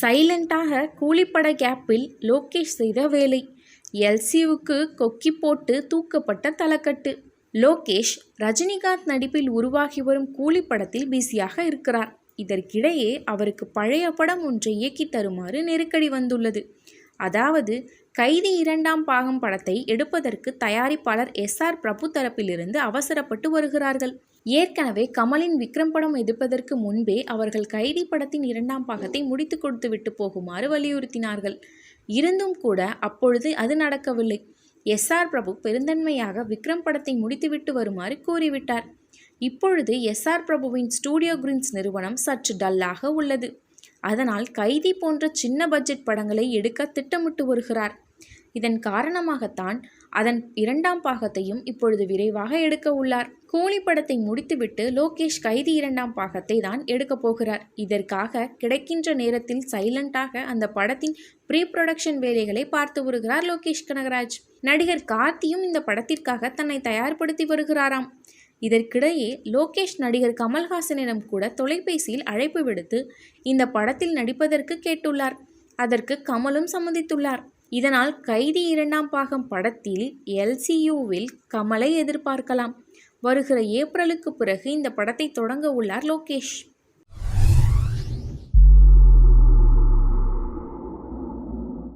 சைலண்டாக கூலிப்பட கேப்பில் லோகேஷ் செய்த வேலை. எல்சியுக்கு கொக்கி போட்டு தூக்கப்பட்ட தலக்கட்டு. லோகேஷ் ரஜினிகாந்த் நடிப்பில் உருவாகி வரும் கூலி படத்தில் பிஸியாக இருக்கிறார். இதற்கிடையே அவருக்கு பழைய படம் ஒன்றை இயக்கி தருமாறு நெருக்கடி வந்துள்ளது. அதாவது கைதி இரண்டாம் பாகம் படத்தை எடுப்பதற்கு தயாரிப்பாளர் எஸ். ஆர். பிரபு தரப்பிலிருந்து அவசரப்பட்டு வருகிறார்கள். ஏற்கனவே கமலின் விக்ரம் படம் எடுப்பதற்கு முன்பே அவர்கள் கைதி படத்தின் இரண்டாம் பாகத்தை முடித்து கொடுத்து விட்டு போகுமாறு வலியுறுத்தினார்கள். இருந்தும் கூட அப்பொழுது அது நடக்கவில்லை. எஸ். ஆர். பிரபு பெருந்தன்மையாக விக்ரம் படத்தை முடித்துவிட்டு வருமாறு கூறிவிட்டார். இப்பொழுது எஸ். ஆர். பிரபுவின் ஸ்டூடியோ கிரீன்ஸ் நிறுவனம் சற்று டல்லாக உள்ளது. அதனால் கைதி போன்ற சின்ன பட்ஜெட் படங்களை எடுக்க திட்டமிட்டு வருகிறார். இதன் காரணமாகத்தான் அதன் இரண்டாம் பாகத்தையும் இப்பொழுது விரைவாக எடுக்க உள்ளார். கூலி படத்தை முடித்துவிட்டு லோகேஷ் கைதி இரண்டாம் பாகத்தை தான் எடுக்கப் போகிறார். இதற்காக கிடைக்கின்ற நேரத்தில் சைலண்டாக அந்த படத்தின் ப்ரீ ப்ரொடக்ஷன் வேலைகளை பார்த்து வருகிறார் லோகேஷ் கனகராஜ். நடிகர் கார்த்தியும் இந்த படத்திற்காக தன்னை தயார்படுத்தி வருகிறாராம். இதற்கிடையே லோகேஷ் நடிகர் கமல்ஹாசனிடம் கூட தொலைபேசியில் அழைப்பு விடுத்து இந்த படத்தில் நடிப்பதற்கு கேட்டுள்ளார். அதற்கு கமலும் சம்மதித்துள்ளார். இதனால் கைதி இரண்டாம் பாகம் படத்தில் எல்சியூவில் கமலை எதிர்பார்க்கலாம். வருகிற ஏப்ரலுக்கு பிறகு இந்த படத்தை தொடங்க உள்ளார் லோகேஷ்.